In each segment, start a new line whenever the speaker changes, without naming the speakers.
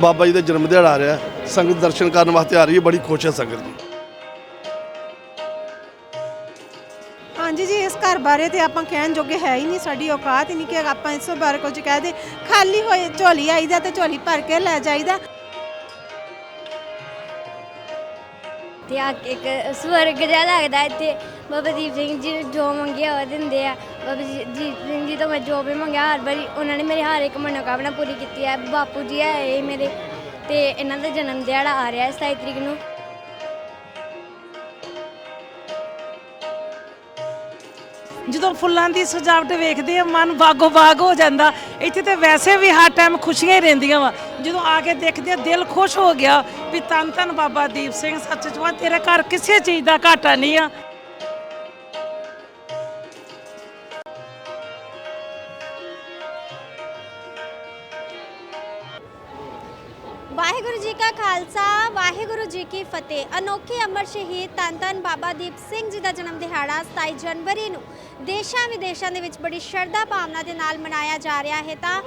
ਬਾਬਾ ਜੀ ਦਾ ਜਨਮ ਦਿਹਾੜਾ ਆ ਰਿਹਾ, ਸੰਗਤ ਦਰਸ਼ਨ ਕਰਨ ਵਾਸਤੇ ਆ ਰਹੀ ਹੈ, ਬੜੀ ਖੁਸ਼ ਹੈ ਸੰਗਤ ਜੀ।
ਹਾਂਜੀ ਜੀ, ਇਸ ਘਰ ਬਾਰੇ ਤੇ ਆਪਾਂ ਕਹਿਣ ਜੋਗੇ ਹੈ ਹੀ ਨਹੀਂ, ਸਾਡੀ ਔਕਾਤ ਹੀ ਨਹੀਂ ਕਿ ਆਪਾਂ ਇਸ ਬਾਰੇ ਕੁਝ ਕਹਿ ਦੇ। ਖਾਲੀ ਹੋਏ ਝੋਲੀ ਆਈਦਾ ਤੇ ਝੋਲੀ ਭਰ ਕੇ ਲੈ ਜਾਈਦਾ।
ਤੇ ਆ ਕੇ ਇੱਕ ਸਵਰਗ ਜਿਹਾ ਲੱਗਦਾ ਇੱਥੇ। ਬਾਬਾ ਦੀਪ ਸਿੰਘ ਜੀ ਨੂੰ ਜੋ ਮੰਗਿਆ ਉਹ ਦਿੰਦੇ ਆ। ਬਾਬਾ ਜੀ, ਦੀਪ ਸਿੰਘ ਜੀ ਤੋਂ ਮੈਂ ਜੋ ਵੀ ਮੰਗਿਆ, ਹਰ ਵਾਰੀ ਉਹਨਾਂ ਨੇ ਮੇਰੀ ਹਰ ਇੱਕ ਮਨੋਕਾਮਨਾ ਪੂਰੀ ਕੀਤੀ ਹੈ ਬਾਪੂ ਜੀ ਹੈ ਇਹ ਮੇਰੇ ਤੇ ਇਹਨਾਂ ਦਾ ਜਨਮ ਦਿਹਾੜਾ ਆ ਰਿਹਾ ਹੈ 27 ਤਰੀਕ ਨੂੰ।
ਜਦੋਂ ਫੁੱਲਾਂ ਦੀ ਸਜਾਵਟ ਵੇਖਦੇ ਆ ਮਨ ਬਾਗੋ ਬਾਗ ਹੋ ਜਾਂਦਾ। ਇੱਥੇ ਤੇ ਵੈਸੇ ਵੀ ਹਰ ਟਾਈਮ ਖੁਸ਼ੀਆਂ ਹੀ ਰਹਿੰਦੀਆਂ ਵਾ। ਜਦੋਂ ਆ ਕੇ ਦੇਖਦੇ ਆ ਦਿਲ ਖੁਸ਼ ਹੋ ਗਿਆ ਵੀ ਤਨ ਤਨ ਬਾਬਾ ਦੀਪ ਸਿੰਘ, ਸੱਚ ਜਵਾ ਘਰ ਕਿਸੇ ਚੀਜ਼ ਦਾ ਘਾਟਾ ਨਹੀਂ ਆ।
ਵਾਹਿਗੁਰੂ ਜੀ ਕਾ ਖਾਲਸਾ, ਵਾਹਿਗੁਰੂ ਜੀ ਕੀ ਫਤਿਹ। ਅਨੋਖੇ ਅਮਰ ਸ਼ਹੀਦ ਧੰਨ ਧੰਨ ਬਾਬਾ ਦੀਪ ਸਿੰਘ ਜੀ ਦਾ ਜਨਮ ਦਿਹਾੜਾ 27 ਜਨਵਰੀ ਨੂੰ ਦੇਸ਼ਾਂ ਵਿਦੇਸ਼ਾਂ ਦੇ ਵਿੱਚ ਬੜੀ ਸ਼ਰਧਾ ਭਾਵਨਾ ਦੇ ਨਾਲ ਮਨਾਇਆ ਜਾ ਰਿਹਾ ਹੈ। ਤਾਂ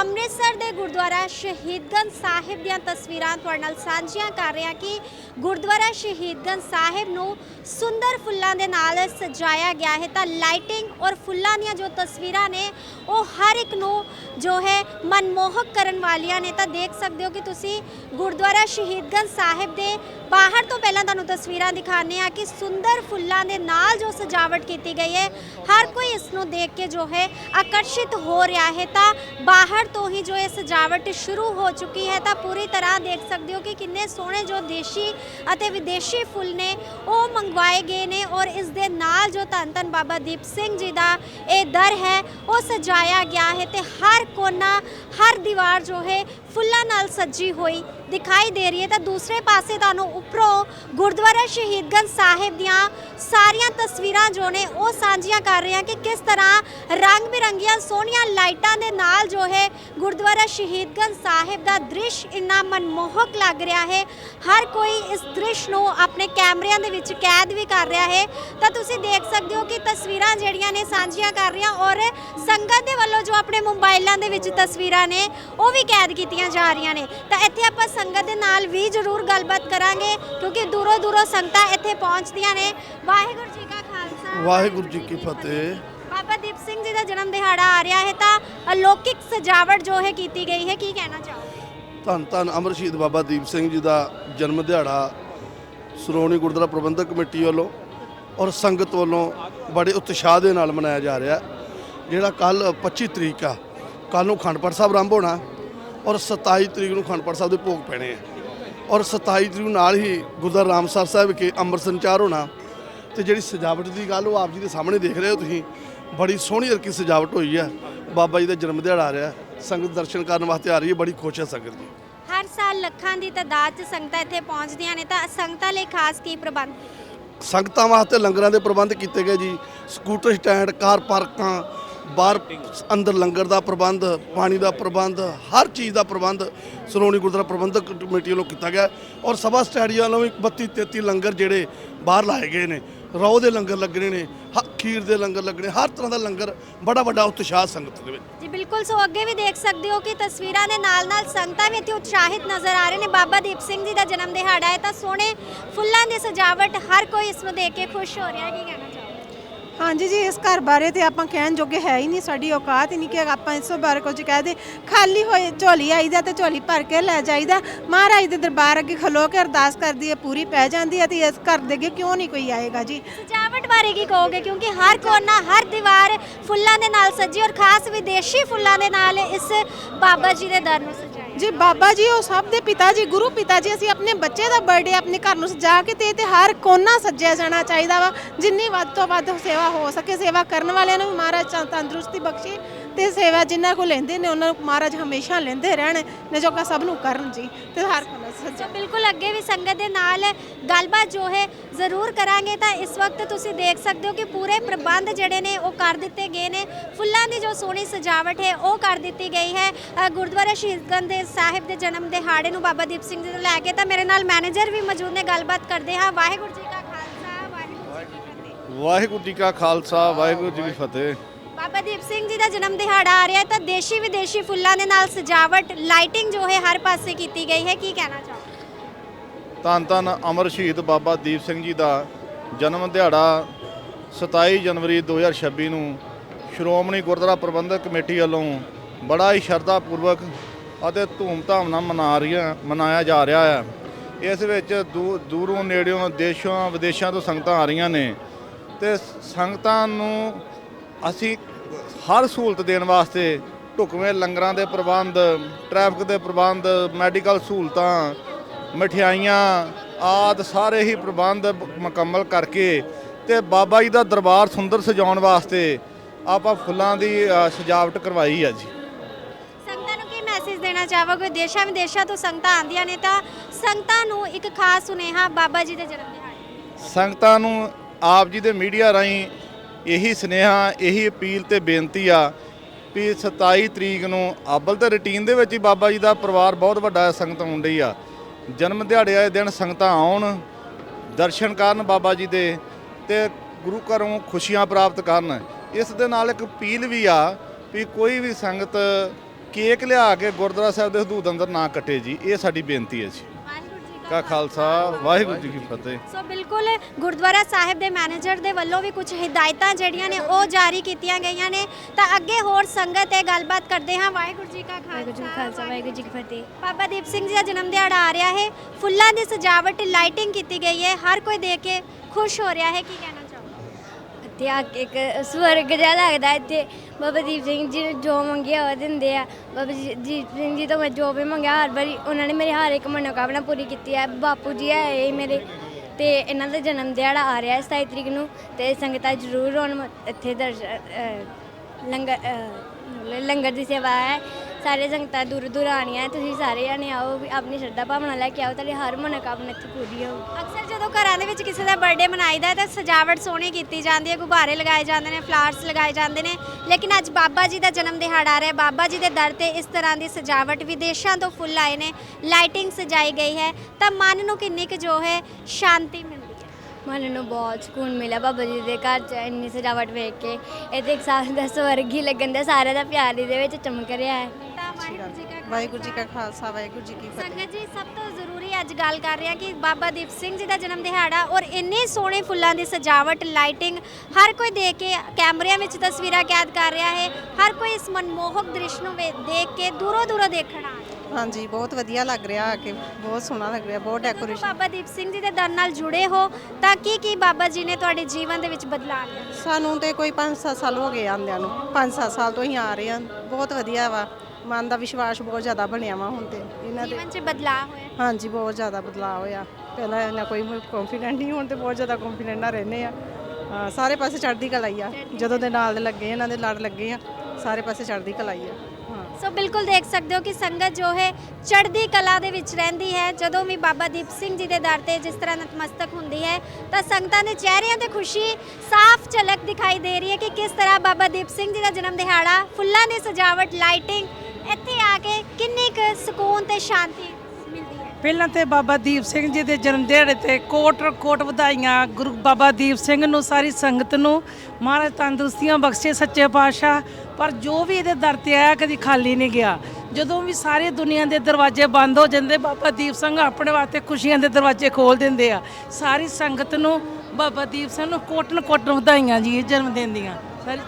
ਅੰਮ੍ਰਿਤਸਰ ਦੇ ਗੁਰਦੁਆਰਾ ਸ਼ਹੀਦਗੰਜ ਸਾਹਿਬ ਦੀਆਂ ਤਸਵੀਰਾਂ ਤੁਹਾਡੇ ਨਾਲ ਸਾਂਝੀਆਂ ਕਰ ਰਹੇ ਹਾਂ ਕਿ ਗੁਰਦੁਆਰਾ ਸ਼ਹੀਦਗੰਜ ਸਾਹਿਬ ਨੂੰ ਸੁੰਦਰ ਫੁੱਲਾਂ ਦੇ ਨਾਲ ਸਜਾਇਆ ਗਿਆ ਹੈ। ਤਾਂ ਲਾਈਟਿੰਗ ਔਰ ਫੁੱਲਾਂ ਦੀਆਂ ਜੋ ਤਸਵੀਰਾਂ ਨੇ, ਉਹ ਹਰ ਇੱਕ ਨੂੰ ਜੋ ਹੈ ਮਨਮੋਹਕ ਕਰਨ ਵਾਲੀਆਂ ਨੇ। ਤਾਂ ਦੇਖ ਸਕਦੇ ਹੋ ਕਿ ਤੁਸੀਂ ਗੁਰਦੁਆਰਾ ਸ਼ਹੀਦਗੰਜ ਸਾਹਿਬ ਦੇ ਬਾਹਰ ਤੋਂ ਪਹਿਲਾਂ ਤੁਹਾਨੂੰ ਤਸਵੀਰਾਂ ਦਿਖਾਣੇ ਆ ਕਿ ਸੁੰਦਰ ਫੁੱਲਾਂ ਦੇ ਨਾਲ ਜੋ ਸਜਾਵਟ ਕੀਤੀ ਗਈ ਹੈ, ਹਰ ਕੋਈ ਇਸ ਨੂੰ ਦੇਖ ਕੇ ਜੋ ਹੈ ਆਕਰਸ਼ਿਤ ਹੋ ਰਿਹਾ ਹੈ। ਤਾਂ ਬਾਹਰ ਤੋਂ ਹੀ ਜੋ ਇਹ ਸਜਾਵਟ ਸ਼ੁਰੂ ਹੋ ਚੁੱਕੀ ਹੈ, ਤਾਂ ਪੂਰੀ ਤਰ੍ਹਾਂ ਦੇਖ ਸਕਦੇ ਹੋ ਕਿ ਕਿੰਨੇ ਸੋਹਣੇ ਜੋ ਦੇਸ਼ੀ ਅਤੇ ਵਿਦੇਸ਼ੀ ਫੁੱਲ ਨੇ ਉਹ ਮੰਗਵਾਏ ਗਏ ਨੇ ਔਰ ਇਸ ਦੇ ਨਾਲ ਜੋ ਧੰਨ ਧੰਨ ਬਾਬਾ ਦੀਪ ਸਿੰਘ ਜੀ ਦਾ ਇਹ ਦਰ ਹੈ, ਉਹ ਸਜਾਇਆ ਗਿਆ ਹੈ ਤੇ ਹਰ ਕੋਨਾ, ਹਰ ਦੀਵਾਰ ਜੋ ਹੈ ਫੁੱਲਾਂ ਨਾਲ ਸੱਜੀ ਹੋਈ ਦਿਖਾਈ ਦੇ ਰਹੀ ਹੈ। ਤਾਂ ਦੂਸਰੇ ਪਾਸੇ ਤੁਹਾਨੂੰ ਉੱਪਰੋਂ ਗੁਰਦੁਆਰਾ ਸ਼ਹੀਦਗੰਜ ਸਾਹਿਬ ਦੀਆਂ ਸਾਰੀਆਂ ਤਸਵੀਰਾਂ ਜੋ ਨੇ ਉਹ ਸਾਂਝੀਆਂ ਕਰ ਰਹੇ ਹਾਂ ਕਿ ਕਿਸ ਤਰ੍ਹਾਂ ਰੰਗ ਬਿਰੰਗੀਆਂ ਸੋਹਣੀਆਂ ਲਾਈਟਾਂ ਦੇ ਨਾਲ ਜੋ ਹੈ ਗੁਰਦੁਆਰਾ ਸ਼ਹੀਦਗੰਜ ਸਾਹਿਬ ਦਾ ਦ੍ਰਿਸ਼ ਇੰਨਾ ਮਨਮੋਹਕ ਲੱਗ ਰਿਹਾ ਹੈ। ਹਰ ਕੋਈ ਇਸ ਦ੍ਰਿਸ਼ ਨੂੰ ਆਪਣੇ ਕੈਮਰਿਆਂ ਦੇ ਵਿੱਚ ਕੈਦ ਵੀ ਕਰ ਰਿਹਾ ਹੈ। ਤਾਂ ਤੁਸੀਂ ਦੇਖ ਸਕਦੇ ਹੋ ਕਿ ਤਸਵੀਰਾਂ ਜਿਹੜੀਆਂ ਨੇ ਸਾਂਝੀਆਂ ਕਰ ਰਹੀਆਂ ਔਰ ਸੰਗਤ ਜੋ ਆਪਣੇ ਮੋਬਾਈਲਾਂ ਦੇ ਵਿੱਚ ਤਸਵੀਰਾਂ ਨੇ ਉਹ ਵੀ ਕੈਦ ਕੀਤੀਆਂ ਜਾ ਰਹੀਆਂ ਨੇ। ਤਾਂ ਇੱਥੇ ਆਪਾਂ ਸੰਗਤ ਦੇ ਨਾਲ ਵੀ ਜ਼ਰੂਰ ਗੱਲਬਾਤ ਕਰਾਂਗੇ ਕਿਉਂਕਿ ਦੂਰੋਂ ਦੂਰੋਂ ਸੰਗਤਾਂ ਇੱਥੇ ਪਹੁੰਚਦੀਆਂ ਨੇ। ਵਾਹਿਗੁਰੂ ਜੀ ਕਾ ਖਾਲਸਾ।
ਵਾਹਿਗੁਰੂ ਜੀ ਕੀ ਫਤਿਹ।
ਬਾਬਾ ਦੀਪ ਸਿੰਘ ਜੀ ਦਾ ਜਨਮ ਦਿਹਾੜਾ ਆ ਰਿਹਾ ਹੈ ਤਾਂ ਅਲੌਕਿਕ ਸਜਾਵਟ ਜੋ ਹੈ ਕੀਤੀ ਗਈ ਹੈ ਕੀ ਕਹਿਣਾ ਚਾਹੋਗੇ?
ਧੰਨ ਧੰਨ ਅਮਰ ਸ਼ਹੀਦ ਬਾਬਾ ਦੀਪ ਸਿੰਘ ਜੀ ਦਾ ਜਨਮ ਦਿਹਾੜਾ ਸ਼੍ਰੋਮਣੀ ਗੁਰਦੁਆਰਾ ਪ੍ਰਬੰਧਕ ਕਮੇਟੀ ਵੱਲੋਂ ਔਰ ਸੰਗਤ ਵੱਲੋਂ ਬੜੇ ਉਤਸ਼ਾਹ ਦੇ ਨਾਲ ਮਨਾਇਆ ਜਾ ਰਿਹਾ। ਜਿਹੜਾ ਕੱਲ 25 ਤਰੀਕ ਆ ਕੱਲ ਨੂੰ ਖੰਡ ਪਾਠ ਸਾਹਿਬ ਆਰੰਭ ਹੋਣਾ ਔਰ 27 ਤਰੀਕ ਨੂੰ ਖੰਡ ਪਾਠ ਸਾਹਿਬ ਦੇ ਭੋਗ ਪੈਣੇ ਆ। ਔਰ 27 ਤਰੀਕ ਨੂੰ ਨਾਲ ਹੀ ਗੁਰਦੁਆਰਾ ਰਾਮਸਰ ਸਾਹਿਬ ਵਿਖੇ ਅੰਮ੍ਰਿਤ ਸੰਚਾਰ ਹੋਣਾ। ਤੇ ਜਿਹੜੀ ਸਜਾਵਟ ਦੀ ਗੱਲ ਉਹ ਆਪ ਜੀ ਦੇ ਸਾਹਮਣੇ ਦੇਖ ਰਹੇ ਹੋ ਤੁਸੀਂ ਬੜੀ ਸੋਹਣੀ ਰਕੀ ਸਜਾਵਟ ਹੋਈ ਆ। ਬਾਬਾ ਜੀ ਦਾ ਜਨਮ ਦਿਹਾੜਾ ਆ ਰਿਹਾ ਸੰਗਤ ਦਰਸ਼ਨ ਕਰਨ ਵਾਸਤੇ ਆ ਰਹੀ ਹੈ ਬੜੀ ਖੁਸ਼ ਹੈ ਸੰਗਤ ਜੀ।
ਹਰ ਸਾਲ ਲੱਖਾਂ ਦੀ ਤਾਦਾਦ 'ਚ ਸੰਗਤਾਂ ਇੱਥੇ ਪਹੁੰਚਦੀਆਂ ਨੇ ਤਾਂ ਸੰਗਤਾਂ ਲਈ ਖਾਸ ਕੀ ਪ੍ਰਬੰਧ?
ਸੰਗਤਾਂ ਵਾਸਤੇ ਲੰਗਰਾਂ ਦੇ ਪ੍ਰਬੰਧ ਕੀਤੇ ਗਏ ਜੀ ਸਕੂਟਰ ਸਟੈਂਡ ਕਾਰ ਪਾਰਕਾਂ ਬਾਹਰ ਅੰਦਰ ਲੰਗਰ ਦਾ ਪ੍ਰਬੰਧ, ਪਾਣੀ ਦਾ ਪ੍ਰਬੰਧ, ਹਰ ਚੀਜ਼ ਦਾ ਪ੍ਰਬੰਧ ਸ਼੍ਰੋਮਣੀ ਗੁਰਦੁਆਰਾ ਪ੍ਰਬੰਧਕ ਕਮੇਟੀ ਵੱਲੋਂ ਕੀਤਾ ਗਿਆ ਔਰ ਸਭਾ ਸਟੇਡੀਅਮ ਵੱਲੋਂ ਵੀ 32 33 ਲੰਗਰ ਜਿਹੜੇ ਬਾਹਰ ਲਾਏ ਗਏ ਨੇ। ਰੋਹ ਦੇ ਲੰਗਰ ਲੱਗਣੇ ਨੇ ਖੀਰ ਦੇ ਲੰਗਰ ਲੱਗਣੇ, ਹਰ ਤਰ੍ਹਾਂ ਦਾ ਲੰਗਰ ਬੜਾ ਵੱਡਾ ਉਤਸ਼ਾਹ ਸੰਗਤ ਦੇ ਵਿੱਚ।
ਜੀ, ਬਿਲਕੁਲ, ਸੋ ਅੱਗੇ ਵੀ ਦੇਖ ਸਕਦੇ ਹੋ ਕਿ ਤਸਵੀਰਾਂ ਦੇ ਨਾਲ ਨਾਲ ਸੰਗਤਾਂ ਵੀ ਇੱਥੇ ਉਤਸ਼ਾਹਿਤ ਨਜ਼ਰ ਆ ਰਹੇ ਨੇ। ਬਾਬਾ ਦੀਪ ਸਿੰਘ ਜੀ ਦਾ ਜਨਮ ਦਿਹਾੜਾ ਹੈ ਤਾਂ ਸੋਹਣੇ ਫੁੱਲਾਂ ਦੀ ਸਜਾਵਟ ਹਰ ਕੋਈ ਇਸ ਨੂੰ ਦੇਖ ਕੇ ਖੁਸ਼ ਹੋ ਰਿਹਾ ਹੈ। ਕੀ ਕਹਿਣਾ?
ਹਾਂਜੀ ਜੀ, ਇਸ ਘਰ ਬਾਰੇ ਤੇ ਆਪਾਂ ਕਹਿਣ ਜੋਗੇ ਹੈ ਹੀ ਨਹੀਂ, ਸਾਡੀ ਔਕਾਤ ਹੀ ਨਹੀਂ ਕਿ ਆਪਾਂ ਇਸ ਬਾਰੇ ਕੁਝ ਕਹਿ ਦੇ ਖਾਲੀ ਹੋਏ ਝੋਲੀ ਆਈਦਾ ਤੇ ਝੋਲੀ ਭਰ ਕੇ ਲੈ ਜਾਈਦਾ। ਮਹਾਰਾਜ ਦੇ ਦਰਬਾਰ ਅੱਗੇ ਖਲੋ ਕੇ ਅਰਦਾਸ ਕਰਦੀ ਹੈ, ਪੂਰੀ ਪੈ ਜਾਂਦੀ ਹੈ ਤੇ ਇਸ ਘਰ ਦੇ ਅੱਗੇ ਕਿਉਂ ਨਹੀਂ ਕੋਈ ਆਏਗਾ ਜੀ?
ਸਜਾਵਟ ਬਾਰੇ ਕੀ ਕਹੋਗੇ? ਕਿਉਂਕਿ ਹਰ ਕੋਨਾ, ਹਰ ਦੀਵਾਰ ਫੁੱਲਾਂ ਦੇ ਨਾਲ ਸਜੀ ਔਰ ਖਾਸ ਵਿਦੇਸ਼ੀ ਫੁੱਲਾਂ ਦੇ ਨਾਲ ਇਸ ਬਾਬਾ ਜੀ ਦੇ ਦਰ ਨੂੰ ਸਜਾਇਆ
ਜੀ ਬਾਬਾ ਜੀ, ਉਹ ਸਭ ਦੇ ਪਿਤਾ ਜੀ, ਗੁਰੂ ਪਿਤਾ ਜੀ, ਅਸੀਂ ਆਪਣੇ ਬੱਚੇ ਦਾ ਬਰਥਡੇ ਆਪਣੇ ਘਰ ਨੂੰ ਸਜਾ ਕੇ ਤੇ ਤੇ ਹਰ ਕੋਨਾ ਸੱਜਿਆ ਜਾਣਾ ਚਾਹੀਦਾ ਵਾ, ਜਿੰਨੀ ਵੱਧ ਤੋਂ ਵੱਧ ਸੇਵਾ ਹੋ ਸਕੇ, ਸੇਵਾ ਕਰਨ ਵਾਲਿਆਂ ਨੂੰ ਵੀ ਮਹਾਰਾਜ ਤੰਦਰੁਸਤੀ ਬਖਸ਼ੇ। ਤੇ ਸੇਵਾ ਜਿਨ੍ਹਾਂ ਕੋ ਲੈਂਦੇ ਨੇ ਉਹਨਾਂ ਨੂੰ ਮਹਾਰਾਜ ਹਮੇਸ਼ਾ ਲੈਂਦੇ ਰਹਿਣ ਨੇ ਜੋ ਸਭ ਨੂੰ ਕਰਨ ਜੀ ਤੇ ਹਰ ਕੋਨਾ ਸੱਜਾ
ਸੋ ਬਿਲਕੁਲ ਅੱਗੇ ਵੀ ਸੰਗਤ ਦੇ ਨਾਲ ਗੱਲਬਾਤ ਜੋ ਹੈ ਜ਼ਰੂਰ ਕਰਾਂਗੇ ਤਾਂ ਇਸ ਵਕਤ ਤੁਸੀਂ ਦੇਖ ਸਕਦੇ ਹੋ ਕਿ ਪੂਰੇ ਪ੍ਰਬੰਧ ਜਿਹੜੇ ਨੇ ਉਹ ਕਰ ਦਿੱਤੇ ਗਏ ਨੇ। ਫੁੱਲਾਂ ਦੀ ਜੋ ਸੋਹਣੀ ਸਜਾਵਟ ਹੈ ਉਹ ਕਰ ਦਿੱਤੀ ਗਈ ਹੈ। ਅ, ਗੁਰਦੁਆਰਾ ਸ਼ਹੀਦਗੰਜ ਦੇ ਸਾਹਿਬ ਦੇ ਜਨਮ ਦਿਹਾੜੇ ਨੂੰ ਬਾਬਾ ਦੀਪ ਸਿੰਘ ਜੀ ਨੂੰ ਲੈ ਕੇ ਤਾਂ ਮੇਰੇ ਨਾਲ ਮੈਨੇਜਰ ਵੀ ਮੌਜੂਦ ਨੇ ਗੱਲਬਾਤ ਕਰਦੇ ਹਾਂ। ਵਾਹਿਗੁਰੂ ਜੀ ਕਾ ਖਾਲਸਾ ਵਾਹਿਗੁਰੂ ਜੀ ਕੀ ਫਤਿਹ।
ਵਾਹਿਗੁਰੂ ਜੀ ਕਾ ਖਾਲਸਾ ਵਾਹਿਗੁਰੂ ਜੀ ਕੀ ਫਤਿਹ।
ਬਾਬਾ ਦੀਪ ਸਿੰਘ ਜੀ ਦਾ ਜਨਮ ਦਿਹਾੜਾ ਆ ਰਿਹਾ ਹੈ, ਤਾਂ ਦੇਸ਼ੀ ਵਿਦੇਸ਼ੀ ਫੁੱਲਾਂ ਦੇ ਨਾਲ ਸਜਾਵਟ ਲਾਈਟਿੰਗ ਜੋ ਹੈ ਹਰ ਪਾਸੇ ਕੀਤੀ ਗਈ ਹੈ, ਕੀ ਕਹਿਣਾ ਚਾਹੋਗੇ?
ਧੰਨ ਧੰਨ ਅਮਰ ਸ਼ਹੀਦ ਬਾਬਾ ਦੀਪ ਸਿੰਘ ਜੀ ਦਾ ਜਨਮ ਦਿਹਾੜਾ 27 ਜਨਵਰੀ 2026 ਨੂੰ ਸ਼੍ਰੋਮਣੀ ਗੁਰਦੁਆਰਾ ਪ੍ਰਬੰਧਕ ਕਮੇਟੀ ਵੱਲੋਂ ਬੜਾ ਹੀ ਸ਼ਰਧਾ ਪੂਰਵਕ ਅਤੇ ਧੂਮਧਾਮ ਨਾਲ ਮਨਾ ਰਹੀਆਂ, ਮਨਾਇਆ ਜਾ ਰਿਹਾ ਹੈ। ਇਸ ਵਿੱਚ ਦੂ- ਦੂਰੋਂ ਨੇੜਿਓਂ ਦੇਸ਼ਾਂ, ਵਿਦੇਸ਼ਾਂ ਤੋਂ ਸੰਗਤਾਂ ਆ ਰਹੀਆਂ ਨੇ ਤੇ ਸੰਗਤਾਂ ਨੂੰ ਅਸੀਂ ਹਰ ਸਹੂਲਤ ਦੇਣ ਵਾਸਤੇ ਢੁਕਵੇਂ ਲੰਗਰਾਂ ਦੇ ਪ੍ਰਬੰਧ ਟ੍ਰੈਫਿਕ ਦੇ ਪ੍ਰਬੰਧ ਮੈਡੀਕਲ ਸਹੂਲਤਾਂ ਮਠਿਆਈਆਂ ਆਦ ਸਾਰੇ ਹੀ ਪ੍ਰਬੰਧ ਮੁਕੰਮਲ ਕਰਕੇ ਤੇ ਬਾਬਾ ਜੀ ਦਾ ਦਰਬਾਰ ਸੁੰਦਰ ਸਜਾਉਣ ਵਾਸਤੇ ਆਪਾਂ ਫੁੱਲਾਂ ਦੀ ਸਜਾਵਟ ਕਰਵਾਈ ਆ ਜੀ।
ਸੰਗਤਾਂ ਨੂੰ ਕੀ ਮੈਸੇਜ ਦੇਣਾ ਚਾਹੋਗੇ? ਦੇਸ਼ਾਂ ਵਿਦੇਸ਼ਾਂ ਤੋਂ ਸੰਗਤਾਂ ਆਉਂਦੀਆਂ ਨੇ ਤਾਂ ਸੰਗਤਾਂ ਨੂੰ ਇੱਕ ਖਾਸ ਸੁਨੇਹਾ ਬਾਬਾ ਜੀ ਦੇ ਜਨਮ ਦਿਹਾੜੇ।
ਸੰਗਤਾਂ ਨੂੰ ਆਪ ਜੀ ਦੇ ਮੀਡੀਆ ਰਾਹੀਂ ਇਹੀ ਸੁਨੇਹਾ, ਇਹੀ ਅਪੀਲ ਤੇ ਬੇਨਤੀ ਆ ਵੀ 27 ਤਰੀਕ ਨੂੰ ਅਬਲ ਤੇ ਰੁਟੀਨ ਦੇ ਵਿੱਚ ਹੀ ਬਾਬਾ ਜੀ ਦਾ ਪਰਿਵਾਰ ਬਹੁਤ ਵੱਡਾ ਸੰਗਤ ਹੁੰਦੀ ਆ। ਜਨਮ ਦਿਹਾੜੇ ਵਾਲੇ ਦਿਨ ਸੰਗਤਾਂ ਆਉਣ, ਦਰਸ਼ਨ ਕਰਨ ਬਾਬਾ ਜੀ ਦੇ ਤੇ ਗੁਰੂ ਘਰੋਂ ਖੁਸ਼ੀਆਂ ਪ੍ਰਾਪਤ ਕਰਨ। ਇਸ ਦੇ ਨਾਲ ਇੱਕ ਅਪੀਲ ਵੀ ਆ ਵੀ ਕੋਈ ਵੀ ਸੰਗਤ ਕੇਕ ਲਿਆ ਕੇ ਗੁਰਦੁਆਰਾ ਸਾਹਿਬ ਦੇ ਹਦੂਦ ਅੰਦਰ ਨਾ ਕੱਟੇ ਜੀ, ਇਹ ਸਾਡੀ ਬੇਨਤੀ ਹੈ ਜੀ। ਕਾ ਖਾਲਸਾ ਵਾਹਿਗੁਰੂ ਜੀ ਕੀ ਫਤਿਹ।
ਸੋ ਬਿਲਕੁਲ ਗੁਰਦੁਆਰਾ ਸਾਹਿਬ ਦੇ ਮੈਨੇਜਰ ਦੇ ਵੱਲੋਂ ਵੀ ਕੁਝ ਹਦਾਇਤਾਂ ਜਿਹੜੀਆਂ ਨੇ ਉਹ ਜਾਰੀ ਕੀਤੀਆਂ ਗਈਆਂ ਨੇ। ਤਾਂ ਅੱਗੇ ਹੋਰ ਸੰਗਤ ਹੈ ਗੱਲਬਾਤ ਕਰਦੇ ਹਾਂ। ਵਾਹਿਗੁਰੂ ਜੀ ਕਾ
ਵਾਹਿਗੁਰੂ ਜੀ ਕਾ ਖਾਲਸਾ ਵਾਹਿਗੁਰੂ ਜੀ ਕੀ ਫਤਿਹ।
ਬਾਬਾ ਦੀਪ ਸਿੰਘ ਜੀ ਦਾ ਜਨਮ ਦਿਹਾੜਾ ਆ ਰਿਹਾ ਹੈ। ਫੁੱਲਾਂ ਦੀ ਸਜਾਵਟ ਲਾਈਟਿੰਗ ਕੀਤੀ ਗਈ ਹੈ। ਹਰ ਕੋਈ ਦੇਖ ਕੇ ਖੁਸ਼ ਹੋ ਰਿਹਾ ਹੈ। ਕੀ ਕਹਿਣਾ ਚਾਹੋਗੇ
ਆ ਕੇ ਇੱਕ ਸਵਰਗ ਜਿਹਾ ਲੱਗਦਾ ਇੱਥੇ। ਬਾਬਾ ਦੀਪ ਸਿੰਘ ਜੀ ਨੇ ਜੋ ਮੰਗਿਆ ਉਹ ਦਿੰਦੇ ਆ। ਬਾਬਾ ਜੀ- ਦੀਪ ਸਿੰਘ ਜੀ ਤੋਂ ਮੈਂ ਜੋ ਵੀ ਮੰਗਿਆ ਹਰ ਵਾਰੀ ਉਹਨਾਂ ਨੇ ਮੇਰੀ ਹਰ ਇੱਕ ਮਨੋਕਾਮਨਾ ਪੂਰੀ ਕੀਤੀ ਹੈ ਬਾਪੂ ਜੀ ਹੈ ਇਹ ਮੇਰੇ ਤੇ ਇਹਨਾਂ ਦਾ ਜਨਮ ਦਿਹਾੜਾ ਆ ਰਿਹਾ ਹੈ 27 ਤਰੀਕ ਨੂੰ ਤੇ ਸੰਗਤਾਂ ਜ਼ਰੂਰ ਹੁਣ ਇੱਥੇ ਦਰਸ਼ਨ ਅ, ਲੰਗਰ ਅ, ਲੰਗਰ ਦੀ ਸੇਵਾ ਹੈ। ਸਾਰੇ ਸੰਗਤਾਂ ਦੂਰ ਦੂਰ ਆਣੀਆਂ ਤੁਸੀਂ ਸਾਰੇ ਜਾਣੇ ਆਓ, ਵੀ ਆਪਣੀ ਸ਼ਰਧਾ ਭਾਵਨਾ ਲੈ ਕੇ ਆਓ, ਤੁਹਾਡੀ ਹਰ ਮਨੋਕਾਮਨਾ ਇੱਥੇ ਪੂਰੀ ਹੋਊ।
ਅਕਸਰ ਜਦੋਂ ਘਰਾਂ ਦੇ ਵਿੱਚ ਕਿਸੇ ਦਾ ਬਰਥਡੇ ਮਨਾਈਦਾ ਹੈ ਤਾਂ ਸਜਾਵਟ ਸੋਹਣੀ ਕੀਤੀ ਜਾਂਦੀ ਹੈ, ਗੁਬਾਰੇ ਲਗਾਏ ਜਾਂਦੇ ਨੇ ਫਲਾਵਰਸ ਲਗਾਏ ਜਾਂਦੇ ਨੇ। ਲੇਕਿਨ ਅੱਜ ਬਾਬਾ ਜੀ ਦਾ ਜਨਮ ਦਿਹਾੜਾ ਆ ਰਿਹਾ ਬਾਬਾ ਜੀ ਦੇ ਦਰ ਤੇ ਇਸ ਤਰ੍ਹਾਂ ਦੀ ਸਜਾਵਟ ਵਿਦੇਸ਼ਾਂ ਤੋਂ ਫੁੱਲ ਆਏ ਨੇ ਲਾਈਟਿੰਗ ਸਜਾਈ ਗਈ ਹੈ। ਤਾਂ ਮਨ ਨੂੰ ਕਿੰਨੀ ਕੁ ਜੋ ਹੈ, ਸ਼ਾਂਤੀ ਮਿਲਦੀ
ਮਨ ਨੂੰ ਬਹੁਤ ਸਕੂਨ ਮਿਲਿਆ ਬਾਬਾ ਜੀ ਦੇ ਘਰ 'ਚ ਇੰਨੀ ਸਜਾਵਟ ਵੇਖ ਕੇ। ਇਹ ਤੇ ਇੱਕ ਸਾਲ ਦਾ ਸਵਰਗ ਹੀ ਲੱਗਣ ਦਾ ਸਾਰਿਆਂ ਦਾ ਪਿਆਰ ਇਹਦੇ ਵਿੱਚ ਚਮਕ ਰਿਹਾ ਹੈ।
ਵਾਹਿਗੁਰੂ ਜੀ ਕਾ
ਖਾਲਸਾ ਵਾਹਿਗੁਰੂ ਜੀ ਕੀ ਫਤਿਹ।
ਸੰਗਤ ਜੀ ਸਭ ਤੋਂ ਜ਼ਰੂਰੀ ਅੱਜ ਗੱਲ ਕਰ ਰਹੇ ਹਾਂ ਕਿ ਬਾਬਾ ਦੀਪ ਸਿੰਘ ਜੀ ਦਾ ਜਨਮ ਦਿਹਾੜਾ ਔਰ ਇੰਨੇ ਸੋਹਣੇ ਫੁੱਲਾਂ ਦੀ ਸਜਾਵਟ ਲਾਈਟਿੰਗ ਹਰ ਕੋਈ ਦੇਖ ਕੇ ਕੈਮਰਿਆਂ ਵਿੱਚ ਤਸਵੀਰਾਂ ਕੈਦ ਕਰ ਰਿਹਾ ਹੈ। ਹਰ ਕੋਈ ਇਸ ਮਨਮੋਹਕ ਦ੍ਰਿਸ਼ ਨੂੰ ਵੇ- ਦੇਖ ਕੇ ਦੂਰੋਂ ਦੂਰੋਂ ਦੇਖਣ
ਹਾਂਜੀ ਬਹੁਤ ਵਧੀਆ ਲੱਗ ਰਿਹਾ ਆ ਕੇ ਬਹੁਤ ਸੋਹਣਾ ਲੱਗ ਰਿਹਾ ਬਹੁਤ ਡੈਕੋਰੇਸ਼ਨ
ਬਾਬਾ ਦੀਪ ਸਿੰਘ ਜੀ ਦੇ ਦਰ ਨਾਲ ਜੁੜੇ ਹੋ ਤਾਂ ਕੀ ਕੀ ਬਾਬਾ ਜੀ ਨੇ ਤੁਹਾਡੇ ਜੀਵਨ ਦੇ ਵਿੱਚ ਬਦਲਾਅ ਲਿਆ?
ਸਾਨੂੰ ਤੇ ਕੋਈ 5-7 ਸਾਲ ਹੋ ਗਏ ਆਂਦਿਆਂ ਨੂੰ 5-7 ਸਾਲ ਤੋਂ ਹੀ ਆ ਰਹੇ ਹਾਂ ਬਹੁਤ ਵਧੀਆ ਵਾ ਮਨ ਦਾ ਵਿਸ਼ਵਾਸ ਬਹੁਤ ਜ਼ਿਆਦਾ ਬਣਿਆ ਵਾ ਹੁਣ ਤੇ ਇਹਨਾਂ ਦੇ
ਜੀਵਨ 'ਚ ਬਦਲਾਅ ਹੋਇਆ?
ਹਾਂਜੀ ਬਹੁਤ ਜ਼ਿਆਦਾ ਬਦਲਾਅ ਹੋਇਆ ਪਹਿਲਾਂ ਇਹਨਾਂ ਕੋਈ ਕੰਫੀਡੈਂਟ ਨਹੀਂ ਹੁਣ ਤੇ ਬਹੁਤ ਜ਼ਿਆਦਾ ਕੰਫੀਡੈਂਟ ਨਾਲ ਰਹਿੰਦੇ ਆ ਹਾਂ, ਸਾਰੇ ਪਾਸੇ ਚੜ੍ਹਦੀ ਕਲਾ ਹੀ ਆ ਜਦੋਂ ਦੇ ਨਾਲ ਦੇ ਲੱਗੇ ਇਹਨਾਂ ਦੇ ਲੜ ਲੱਗੇ ਆ ਸਾਰੇ ਪਾਸੇ ਚੜ੍ਹਦੀ ਕਲਾ ਹੀ ਆ।
ਸੋ ਬਿਲਕੁਲ ਦੇਖ ਸਕਦੇ ਹੋ ਕਿ ਸੰਗਤ ਜੋ ਹੈ ਚੜ੍ਹਦੀ ਕਲਾ ਦੇ ਵਿੱਚ ਰਹਿੰਦੀ ਹੈ। ਜਦੋਂ ਵੀ ਬਾਬਾ ਦੀਪ ਸਿੰਘ ਜੀ ਦੇ ਦਰ ਤੇ ਜਿਸ ਤਰ੍ਹਾਂ ਨਤਮਸਤਕ ਹੁੰਦੀ ਹੈ, ਤਾਂ ਸੰਗਤਾਂ ਦੇ ਚਿਹਰਿਆਂ ਤੇ ਖੁਸ਼ੀ ਸਾਫ਼ ਝਲਕ ਦਿਖਾਈ ਦੇ ਰਹੀ ਹੈ ਕਿ ਕਿਸ ਤਰ੍ਹਾਂ ਬਾਬਾ ਦੀਪ ਸਿੰਘ ਜੀ ਦਾ ਜਨਮ ਦਿਹਾੜਾ, ਫੁੱਲਾਂ ਦੀ ਸਜਾਵਟ ਲਾਈਟਿੰਗ ਇੱਥੇ ਆ ਕੇ ਕਿੰਨੀ ਕੁ ਸਕੂਨ ਤੇ ਸ਼ਾਂਤੀ
ਪਹਿਲਾਂ ਤੇ ਬਾਬਾ ਦੀਪ ਸਿੰਘ ਜੀ ਦੇ ਜਨਮ ਦਿਹਾੜੇ ਤੇ ਕੋਟ ਕੋਟ ਵਧਾਈਆਂ। ਗੁਰੂ ਬਾਬਾ ਦੀਪ ਸਿੰਘ ਨੂੰ, ਸਾਰੀ ਸੰਗਤ ਨੂੰ। ਮਹਾਰਾਜ ਤੰਦਰੁਸਤੀਆਂ ਬਖਸ਼ੇ ਸੱਚੇ ਪਾਤਸ਼ਾਹ। ਪਰ ਜੋ ਵੀ ਇਹਦੇ ਦਰ ਤੇ ਆਇਆ, ਕਦੀ ਖਾਲੀ ਨਹੀਂ ਗਿਆ। ਜਦੋਂ ਵੀ ਸਾਰੇ ਦੁਨੀਆ ਦੇ ਦਰਵਾਜ਼ੇ ਬੰਦ ਹੋ ਜਾਂਦੇ, ਬਾਬਾ ਦੀਪ ਸਿੰਘ ਆਪਣੇ ਵਾਸਤੇ ਖੁਸ਼ੀਆਂ ਦੇ ਦਰਵਾਜ਼ੇ ਖੋਲ ਦਿੰਦੇ ਆ। ਸਾਰੀ ਸੰਗਤ ਨੂੰ, ਬਾਬਾ ਦੀਪ ਸਿੰਘ ਨੂੰ ਕੋਟਨ ਕੋਟਨ ਵਧਾਈਆਂ ਜੀ, ਜਨਮ ਦਿਨ ਦੀਆਂ। ਸਾਰੀ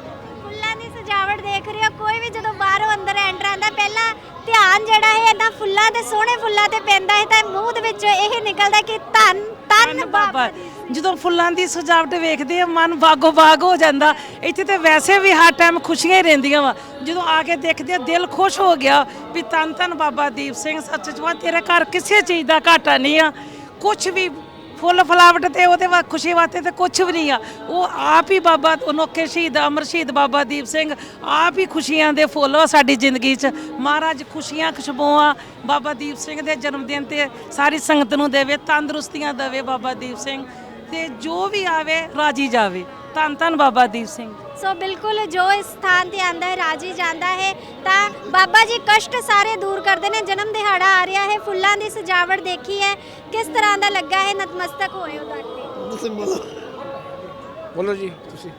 ਫੁੱਲਾਂ ਦੀ ਸਜਾਵਟ ਦੇਖ ਰਹੇ ਹੋ, ਕੋਈ ਵੀ ਜਦੋਂ ਬਾਹਰੋਂ ਅੰਦਰ ਐਂਟਰ ਆਂਦਾ ਪਹਿਲਾਂ ਧਿਆਨ ਜਿਹੜਾ ਹੈ ਇਹਨਾਂ ਫੁੱਲਾਂ ਦੇ ਸੋਹਣੇ ਫੁੱਲਾਂ ਤੇ ਪੈਂਦਾ ਹੈ ਤਾਂ ਮੂੰਹ ਦੇ ਵਿੱਚ ਇਹ ਨਿਕਲਦਾ ਕਿ ਧੰਨ ਧੰਨ ਬਾਬਾ
ਜਦੋਂ ਫੁੱਲਾਂ ਦੀ ਸਜਾਵਟ ਵੇਖਦੇ ਆ ਮਨ ਬਾਗੋ ਬਾਗ ਹੋ ਜਾਂਦਾ। ਇੱਥੇ ਤੇ ਵੈਸੇ ਵੀ ਹਰ ਟਾਈਮ ਖੁਸ਼ੀਆਂ ਹੀ ਰਹਿੰਦੀਆਂ ਵਾ। ਜਦੋਂ ਆ ਕੇ ਦੇਖਦੇ ਆ ਦਿਲ ਖੁਸ਼ ਹੋ ਗਿਆ ਵੀ ਤਨ ਤਨ ਬਾਬਾ ਦੀਪ ਸਿੰਘ ਸੱਚ ਜਵਾ ਤੇਰੇ ਘਰ ਕਿਸੇ ਚੀਜ਼ ਦਾ ਘਾਟਾ ਨਹੀਂ ਆ। ਕੁਝ ਵੀ ਫੁੱਲ ਫਲਾਵਟ ਤੇ ਉਹਦੇ ਵਾ ਖੁਸ਼ੀ ਵਾਸਤੇ ਤੇ ਕੁਝ ਵੀ ਨਹੀਂ ਆ। ਉਹ ਆਪ ਹੀ ਬਾਬਾ ਅਨੋਖੇ ਸ਼ਹੀਦ ਅਮਰ ਸ਼ਹੀਦ ਬਾਬਾ ਦੀਪ ਸਿੰਘ, ਆਪ ਹੀ ਖੁਸ਼ੀਆਂ ਦੇ ਫੁੱਲ ਆ ਸਾਡੀ ਜ਼ਿੰਦਗੀ 'ਚ। ਮਹਾਰਾਜ ਖੁਸ਼ੀਆਂ, ਖੁਸ਼ਬੂਆਂ ਬਾਬਾ ਦੀਪ ਸਿੰਘ ਦੇ ਜਨਮ ਦਿਨ ਤੇ ਸਾਰੀ ਸੰਗਤ ਨੂੰ ਦੇਵੇ, ਤੰਦਰੁਸਤੀਆਂ ਦੇਵੇ ਬਾਬਾ ਦੀਪ ਸਿੰਘ ਤੇ ਜੋ ਵੀ ਆਵੇ ਰਾਜੀ ਜਾਵੇ। ਧੰਨ ਧੰਨ ਬਾਬਾ ਦੀਪ ਸਿੰਘ।
ਸੋ ਬਿਲਕੁਲ ਜੋ ਇਸ ਸਥਾਨ ਤੇ ਆਂਦਾ ਹੈ ਰਾਜੀ ਜਾਂਦਾ ਹੈ ਤਾਂ ਬਾਬਾ ਜੀ ਕਸ਼ਟ ਸਾਰੇ ਦੂਰ ਕਰਦੇ ਨੇ ਜਨਮ ਦਿਹਾੜਾ ਆ ਰਿਹਾ ਹੈ ਫੁੱਲਾਂ ਦੀ ਸਜਾਵਟ ਦੇਖੀ ਹੈ। ਕਿਸ ਤਰ੍ਹਾਂ ਦਾ ਲੱਗਾ ਹੈ ਨਤਮਸਤਕ ਹੋਏ ਹੋ ਤੁਹਾਡੇ
ਬੋਲੋ। ਜੀ ਤੁਸੀਂ।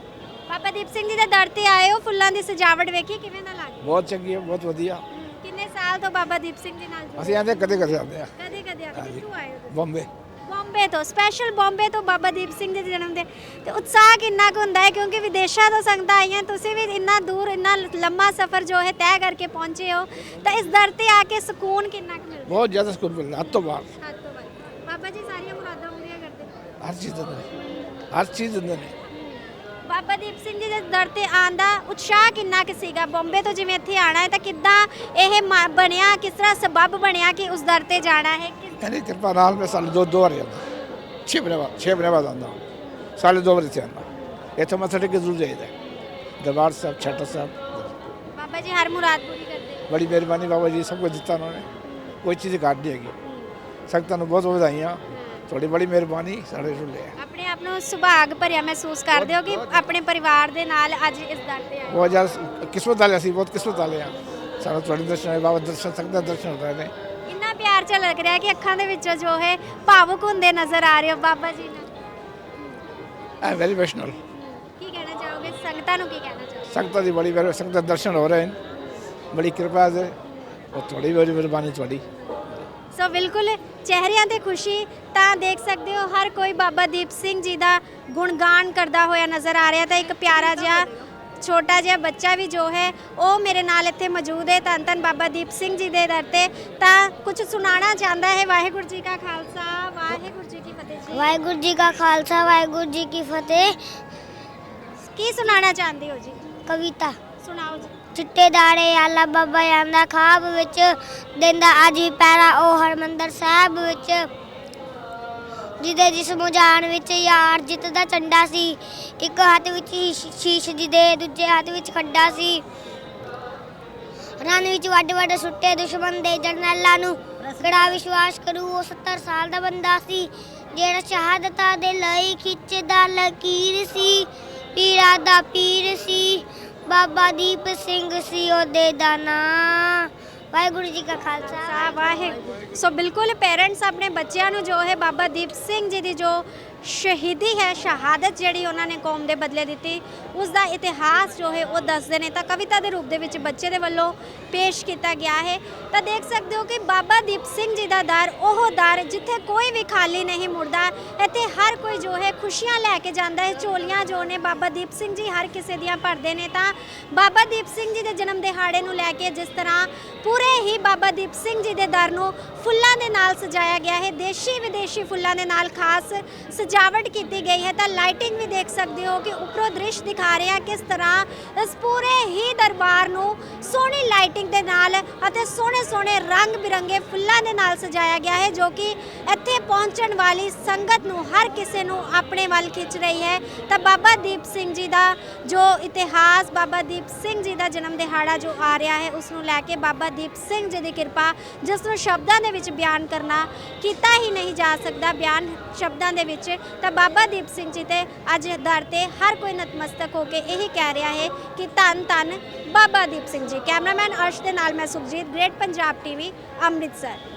ਬਾਬਾ ਦੀਪ ਸਿੰਘ ਜੀ ਦੇ ਦਰ ਤੇ ਆਏ ਹੋ ਫੁੱਲਾਂ ਦੀ ਸਜਾਵਟ ਵੇਖੀ ਕਿਵੇਂ ਦਾ ਲੱਗ?
ਬਹੁਤ ਚੰਗੀ ਹੈ ਬਹੁਤ ਵਧੀਆ।
ਕਿੰਨੇ ਸਾਲ ਤੋਂ ਬਾਬਾ ਦੀਪ ਸਿੰਘ ਜੀ ਨਾਲ
ਅਸੀਂ ਆਂਦੇ ਕਦੇ ਕਦੇ ਆਉਂਦੇ ਆ
ਕਦੇ ਕਦੇ ਆ ਕੇ ਕਿੱਥੋਂ ਆਏ ਹੋ?
ਬੰਬੇ।
ਬੰਬੇ ਤੋਂ ਸਪੈਸ਼ਲ ਬੰਬੇ ਤੋਂ ਬਾਬਾ ਦੀਪ ਸਿੰਘ ਜੀ ਦੇ ਜਨਮ ਦੇ ਤੇ ਉਤਸ਼ਾਹ ਕਿੰਨਾ ਕੁ ਹੁੰਦਾ ਹੈ ਕਿਉਂਕਿ ਵਿਦੇਸ਼ਾਂ ਤੋਂ ਸੰਗਤਾਂ ਆਈਆਂ ਤੁਸੀਂ ਵੀ ਇੰਨਾ ਦੂਰ ਇੰਨਾ ਲੰਮਾ ਸਫ਼ਰ ਜੋ ਹੈ ਤੈਅ ਕਰਕੇ ਪਹੁੰਚੇ ਹੋ ਤਾਂ ਇਸ ਦਰ ਤੇ ਆ ਕੇ ਸਕੂਨ ਕਿੰਨਾ ਕੁ ਮਿਲਦਾ
ਬਹੁਤ ਜ਼ਿਆਦਾ ਸਕੂਨ ਮਿਲਦਾ ਹੱਥ ਬਾਹਰ
ਹੈ? ਹੱਦ ਤੋਂ ਵੱਧ। ਬਾਬਾ ਜੀ ਸਾਰੀਆਂ ਮੁਰਾਦਾਂ ਪੂਰੀਆਂ ਕਰਦੇ
ਹਰ ਚੀਜ਼ ਦਿੰਦੇ ਨੇ ਹਰ ਚੀਜ਼ ਦਿੰਦੇ ਨੇ
ਬਾਬਾ ਦੀਪ ਸਿੰਘ ਜੀ ਦੇ ਦਰ ਤੇ ਆਉਣ ਦਾ ਉਤਸ਼ਾਹ ਕਿੰਨਾ ਕੁ ਸੀਗਾ? ਬੰਬੇ ਤੋਂ ਜਿਵੇਂ ਇੱਥੇ ਆਣਾ ਹੈ ਤਾਂ ਕਿੱਦਾਂ ਇਹ ਮ- ਬਣਿਆ? ਕਿਸ ਤਰ੍ਹਾਂ ਸਬਬ ਬਣਿਆ ਕਿ ਉਸ ਦਰ ਤੇ ਜਾਣਾ ਹੈ?
ਇਹਦੀ ਕਿਰਪਾ ਨਾਲ ਮੈਂ ਸਾਲ ਦੋ ਦੋ ਵਾਰ ਜਾਂਦਾ ਛੇ ਮਹੀਨੇ ਬਾਅਦ ਛੇ ਮਹੀਨੇ ਬਾਅਦ ਆਉਂਦਾ। ਸਾਲੇ ਦੋ ਵਾਰ ਇੱਥੇ ਆਉਂਦਾ। ਇੱਥੇ ਮੱਥਾ ਟੇਕ ਕੇ ਜ਼ਰੂਰ ਜਾਈਦਾ ਦਰਬਾਰ ਸਾਹਿਬ ਛੱਟਾ ਸਾਹਿਬ।
ਬਾਬਾ ਜੀ ਹਰ ਮੁਰਾਦ ਪੂਰੀ ਕਰਦੇ
ਬੜੀ ਮਿਹਰਬਾਨੀ ਬਾਬਾ ਜੀ ਸਭ ਕੁਝ ਦਿੱਤਾ ਉਹਨਾਂ ਨੇ। ਕੋਈ ਚੀਜ਼ ਘਾਟ ਨਹੀਂ ਹੈਗੀ। ਸੰਗਤਾਂ ਨੂੰ ਬਹੁਤ ਵਧਾਈਆਂ। ਤੁਹਾਡੀ ਬੜੀ ਮਿਹਰਬਾਨੀ ਸਾਡੇ ਝੁੱਲੇ
ਆਪਣੇ ਆਪ ਨੂੰ ਸੁਭਾਗ ਭਰਿਆ ਮਹਿਸੂਸ ਕਰਦੇ ਹੋ ਕਿ ਆਪਣੇ ਪਰਿਵਾਰ ਦੇ ਨਾਲ ਅੱਜ ਇਸ ਦਰ ਤੇ ਆਏ
ਬਹੁਤ ਜ਼ਿਆਦਾ ਕਿਸਮਤ ਵਾਲੇ ਅਸੀਂ ਬਹੁਤ ਕਿਸਮਤ ਵਾਲੇ ਆ। ਸਾਨੂੰ ਤੁਹਾਡੇ ਦਰਸ਼ਨ ਹੋਏ ਬਾਬਾ ਦਰਸ਼ਨ ਸਕਦਾ ਦਰਸ਼ਨ ਹੋ ਰਹੇ ਨੇ।
ਇੰਨਾ ਪਿਆਰ ਝਲਕ ਰਿਹਾ ਕਿ ਅੱਖਾਂ ਦੇ ਵਿੱਚੋਂ ਜੋ ਹੈ ਭਾਵੁਕ ਹੁੰਦੇ ਨਜ਼ਰ ਆ ਰਹੇ ਹੋ ਬਾਬਾ ਜੀ ਨਾਲ
ਐ ਵੈਰੀ ਵੈਸ਼ਨਲ
ਕੀ ਕਹਿਣਾ ਚਾਹੋਗੇ? ਸੰਗਤਾਂ ਨੂੰ ਕੀ ਕਹਿਣਾ ਚਾਹੋਗੇ?
ਸੰਗਤਾਂ ਦੀ ਬੜੀ ਮਿਹਰ ਸੰਗਤਾਂ ਦਰਸ਼ਨ ਹੋ ਰਹੇ ਨੇ। ਬੜੀ ਕਿਰਪਾ ਹੈ। ਉਹ ਤੁਹਾਡੀ ਬੜੀ ਮਿਹਰਬਾਨੀ ਤੁਹਾਡੀ।
ਸੋ ਬਿਲਕੁਲ ਚਿਹਰਿਆਂ ਤੇ ਖੁਸ਼ੀ ਤਾਂ ਦੇਖ ਸਕਦੇ ਹੋ ਹਰ ਕੋਈ ਬਾਬਾ ਦੀਪ ਸਿੰਘ ਜੀ ਦਾ ਗੁਣਗਾਨ ਕਰਦਾ ਹੋਇਆ ਨਜ਼ਰ ਆ ਰਿਹਾ ਤਾਂ ਇੱਕ ਪਿਆਰਾ ਜਿਹਾ ਛੋਟਾ ਜਿਹਾ ਬੱਚਾ ਵੀ ਜੋ ਹੈ ਉਹ ਮੇਰੇ ਨਾਲ ਇੱਥੇ ਮੌਜੂਦ ਹੈ। ਧੰਨ ਧੰਨ ਬਾਬਾ ਦੀਪ ਸਿੰਘ ਜੀ ਦੇ ਦਰ ਤੇ। ਤਾਂ ਕੁਝ ਸੁਣਾਉਣਾ ਚਾਹੁੰਦਾ ਹੈ ਵਾਹਿਗੁਰੂ ਜੀ ਕਾ ਖਾਲਸਾ ਵਾਹਿਗੁਰੂ ਜੀ ਕੀ ਫਤਿਹ ਜੀ।
ਵਾਹਿਗੁਰੂ ਜੀ ਕਾ ਖਾਲਸਾ ਵਾਹਿਗੁਰੂ ਜੀ ਕੀ ਫਤਿਹ।
ਕੀ ਸੁਣਾਉਣਾ ਚਾਹੁੰਦੇ ਹੋ ਜੀ?
ਕਵਿਤਾ।
ਸੁਣਾਓ ਜੀ।
ਚਿੱਟੇ ਦਾੜੇ ਆਲਾ ਬਾਬਾ ਆਂਦਾ ਖਾਬ ਵਿੱਚ ਦਿੰਦਾ ਅੱਜ ਵੀ ਪੈਰਾ ਉਹ ਹਰਮੰਦਰ ਸਾਹਿਬ ਵਿੱਚ, ਜਿਹਦੇ ਜਿਸਮ ਜਾਨ ਵਿੱਚ ਯਾਰ ਜਿੱਤ ਦਾ ਝੰਡਾ ਸੀ। ਇੱਕ ਹੱਥ ਵਿੱਚ ਸ਼ੀਸ਼ ਦੀ ਦੂਜੇ ਹੱਥ ਵਿੱਚ ਖੱਡਾ ਸੀ। ਰਨ ਵਿੱਚ ਵੱਡ ਵੱਡ ਸੁੱਟੇ ਦੁਸ਼ਮਣ ਦੇ ਜਰਨੈਲਾਂ ਨੂੰ। ਕਿਹੜਾ ਵਿਸ਼ਵਾਸ ਕਰੂ ਉਹ 70 ਸਾਲ ਦਾ ਬੰਦਾ ਸੀ, ਜਿਹੜਾ ਸ਼ਹਾਦਤਾਂ ਦੇ ਲਈ ਖਿੱਚਦਾ ਲਕੀਰ ਸੀ। ਪੀਰਾਂ ਦਾ ਪੀਰ ਸੀ। ਬਾਬਾ ਦੀਪ ਸਿੰਘ ਸੀ ਉਹਦੇ ਦਾ ਨਾਂ। ਵਾਹਿਗੁਰੂ ਜੀ ਕਾ ਖਾਲਸਾ।
ਵਾਹਿਗੁਰੂ ਸੋ ਬਿਲਕੁਲ ਪੇਰੈਂਟਸ ਆਪਣੇ ਬੱਚਿਆਂ ਨੂੰ ਜੋ ਹੈ ਬਾਬਾ ਦੀਪ ਸਿੰਘ ਜੀ ਦੀ ਜੋ ਸ਼ਹੀਦੀ ਹੈ, ਸ਼ਹਾਦਤ ਜਿਹੜੀ ਉਹਨਾਂ ਨੇ ਕੌਮ ਦੇ ਬਦਲੇ ਦਿੱਤੀ, ਉਸ ਦਾ ਇਤਿਹਾਸ ਜੋ ਹੈ ਉਹ ਦੱਸਦੇ ਨੇ ਤਾਂ ਕਵਿਤਾ ਦੇ ਰੂਪ ਦੇ ਵਿੱਚ ਬੱਚੇ ਦੇ ਵੱਲੋਂ ਪੇਸ਼ ਕੀਤਾ ਗਿਆ ਹੈ। ਤਾਂ ਦੇਖ ਸਕਦੇ ਹੋ ਕਿ ਬਾਬਾ ਦੀਪ ਸਿੰਘ ਜੀ ਦਾ ਦਰ, ਉਹ ਦਰ ਜਿੱਥੇ ਕੋਈ ਵੀ ਖਾਲੀ ਨਹੀਂ ਮੁੜਦਾ, ਇੱਥੇ ਹਰ ਕੋਈ ਜੋ ਹੈ ਖੁਸ਼ੀਆਂ ਲੈ ਕੇ ਜਾਂਦਾ ਹੈ, ਝੋਲੀਆਂ ਜੋ ਨੇ ਬਾਬਾ ਦੀਪ ਸਿੰਘ ਜੀ ਹਰ ਕਿਸੇ ਦੀਆਂ ਭਰਦੇ ਨੇ ਤਾਂ ਬਾਬਾ ਦੀਪ ਸਿੰਘ ਜੀ ਦੇ ਜਨਮ ਦਿਹਾੜੇ ਨੂੰ ਲੈ ਕੇ ਜਿਸ ਤਰ੍ਹਾਂ ਪੂਰੇ ਹੀ ਬਾਬਾ ਦੀਪ ਸਿੰਘ ਜੀ ਦੇ ਦਰ ਨੂੰ ਫੁੱਲਾਂ ਦੇ ਨਾਲ ਸਜਾਇਆ ਗਿਆ ਹੈ। ਦੇਸ਼ੀ ਵਿਦੇਸ਼ੀ ਫੁੱਲਾਂ ਦੇ ਨਾਲ ਖਾਸ ਸਜਾਵਟ ਕੀਤੀ ਗਈ ਹੈ। ਤਾਂ ਲਾਈਟਿੰਗ ਵੀ ਦੇਖ ਸਕਦੇ ਹੋ ਕਿ ਉੱਪਰੋਂ ਦ੍ਰਿਸ਼ ਦਿਖਾ ਰਿਹਾ ਕਿਸ ਤਰ੍ਹਾਂ ਇਸ ਪੂਰੇ ਹੀ ਦਰਬਾਰ ਨੂੰ ਸੋਹਣੀ ਲਾਈਟਿੰਗ ਦੇ ਨਾਲ ਅਤੇ ਸੋਹਣੇ ਸੋਹਣੇ ਰੰਗ ਬਿਰੰਗੇ ਫੁੱਲਾਂ ਦੇ ਨਾਲ ਸਜਾਇਆ ਗਿਆ ਹੈ, ਜੋ ਕਿ ਇੱਥੇ ਪਹੁੰਚਣ ਵਾਲੀ ਸੰਗਤ ਨੂੰ ਹਰ ਕਿਸੇ ਨੂੰ ਆਪਣੇ ਵੱਲ ਖਿੱਚ ਰਹੀ ਹੈ। ਤਾਂ ਬਾਬਾ ਦੀਪ ਸਿੰਘ ਜੀ ਦਾ ਜੋ ਇਤਿਹਾਸ, ਬਾਬਾ ਦੀਪ ਸਿੰਘ ਜੀ ਦਾ ਜਨਮ ਦਿਹਾੜਾ ਜੋ ਆ ਰਿਹਾ ਹੈ, ਉਸ ਨੂੰ ਲੈ ਕੇ ਬਾਬਾ ਦੀਪ ਸਿੰਘ ਜੀ ਦੀ ਕਿਰਪਾ ਜਿਸ ਨੂੰ ਸ਼ਬਦਾਂ ਦੇ ਵਿੱਚ ਬਿਆਨ ਕਰਨਾ ਕੀਤਾ ਹੀ ਨਹੀਂ ਜਾ ਸਕਦਾ, ਬਿਆਨ ਸ਼ਬਦਾਂ ਦੇ ਵਿੱਚ, ਤਾਂ ਬਾਬਾ ਦੀਪ ਸਿੰਘ ਜੀ ਤੇ ਅੱਜ ਦਰ ਤੇ ਹਰ ਕੋਈ ਨਤਮਸਤਕ ਹੋ ਕੇ ਇਹੀ ਕਹਿ ਰਿਹਾ ਹੈ ਕਿ ਧੰਨ ਧੰਨ ਬਾਬਾ ਦੀਪ ਸਿੰਘ ਜੀ। ਕੈਮਰਾਮੈਨ ਅਰਸ਼ ਦੇ ਨਾਲ ਮੈਂ ਸੁਖਜੀਤ, ਗ੍ਰੇਟ ਪੰਜਾਬ ਟੀਵੀ, ਅੰਮ੍ਰਿਤਸਰ।